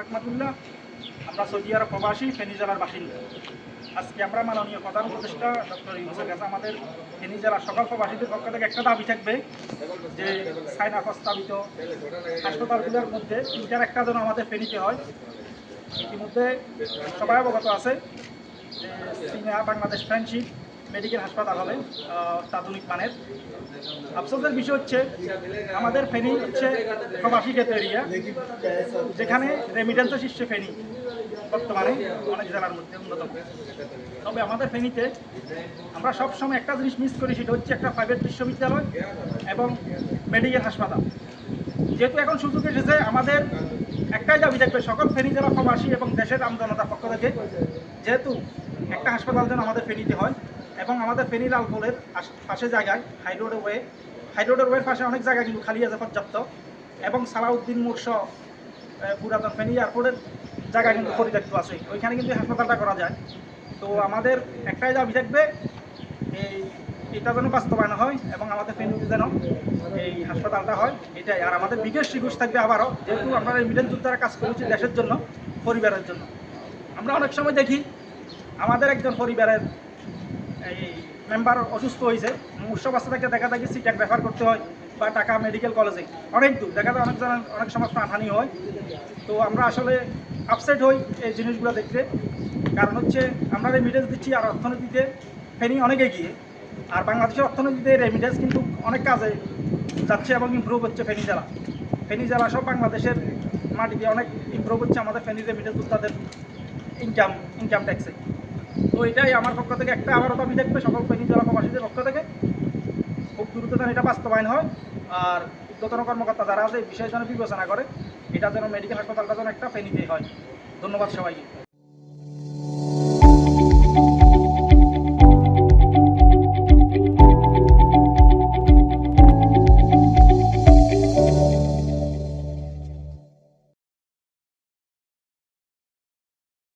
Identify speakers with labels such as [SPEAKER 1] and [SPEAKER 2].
[SPEAKER 1] রহমাতুল্লাহ। আমরা সৌদি আরব প্রবাসী, ফেনী জেলার বাসিন্দা। আজকে আমরা মাননীয় প্রধান উপদেষ্টা ডক্টর ইউনুসের কাছে আমাদের ফেনী জেলার সকল প্রবাসীদের পক্ষ থেকে একটা দাবি থাকবে যে সাইনা প্রস্তাবিত হাসপাতালগুলোর মধ্যে তিনটার একটা যেন আমাদের ফেনীতে হয়। ইতিমধ্যে সবাই অবগত আছে যে সিনেহা বাংলাদেশ ফ্রেন্ডশিপ মেডিকেল হাসপাতাল হবে আহ, অত্যাধুনিক মানের আফসোসের বিষয় হচ্ছে আমাদের ফেনী হচ্ছে প্রবাসী ক্ষেত্র এরিয়া যেখানে রেমিটেন্সের শীর্ষে ফেনী বর্তমানে অনেক জেলার মধ্যে অন্যতম। তবে আমাদের ফেনীতে আমরা সবসময় একটা জিনিস মিস করি সেটা হচ্ছে একটা প্রাইভেট বিশ্ববিদ্যালয় এবং মেডিকেল হাসপাতাল। যেহেতু এখন সুযোগ এসেছে আমাদের একটাই দাবি থাকবে সকল ফেনী জেলা প্রবাসী এবং দেশের আমজনতার পক্ষ থেকে যেহেতু একটা হাসপাতাল যেন আমাদের ফেনীতে হয় এবং আমাদের ফেনী আশ- পাশে জায়গায় হাইরোড ওয়ে হাইরোডের ওয়ের পাশে অনেক জায়গা কিন্তু খালি আছে পর্যাপ্ত। এবং সালাউদ্দিন মুরশ পুরাতন ফেনী এয়ারপোর্টের জায়গা কিন্তু পরিত্যক্ত আছে। ওইখানে কিন্তু হাসপাতালটা করা যায়। তো আমাদের একটাই দাবি থাকবে, এই, এটা যেন বাস্তবায়ন হয় এবং আমাদের ফেনীতে যেন এই হাসপাতালটা হয়, এটাই। আর আমাদের বিশেষ রিকোয়েস্ট থাকবে আবারও, যেহেতু আমরা রেমিডেন্স যোদ্ধারা কাজ করেছি দেশের জন্য, পরিবারের জন্য। আমরা অনেক সময় দেখি, আমাদের একজন পরিবারের এই মেম্বার অসুস্থ হয়েছে। উৎসব আসতে থেকে দেখা দেখি সিটাক রেফার করতে হয় বা টাকা মেডিকেল কলেজে অনেক দূর, দেখা যায় অনেক অনেক সময় প্রাণহানি হয়। তো আমরা আসলে আপসেট হই এই জিনিসগুলো দেখতে। কারণ হচ্ছে আমরা রেমিডেন্স দিচ্ছি আর অর্থনীতিতে ফেনি অনেক এগিয়ে। আর বাংলাদেশের অর্থনীতিতে রেমিডেন্স কিন্তু অনেক কাজে যাচ্ছে এবং ইমপ্রুভ হচ্ছে ফেনি জেলা। ফেনি জেলা সব বাংলাদেশের মাটিতে অনেক ইমপ্রুভ হচ্ছে আমাদের ফেনী রেমিডেন্স তাদের ইনকাম ইনকাম ট্যাক্সে তো এটাই আমার পক্ষ থেকে একটা আবারও দাবি থাকবে সকল ফেনী জেলা প্রবাসীদের পক্ষ থেকে। খুব দ্রুত যেন এটা বাস্তবায়ন হয়। আর উদ্যতন কর্মকর্তা যারা আছে, এই বিষয়ে যেন বিবেচনা করে, এটা যেন মেডিকেল হাসপাতালটা যেন একটা ফেনীতে হয়। ধন্যবাদ সবাইকে।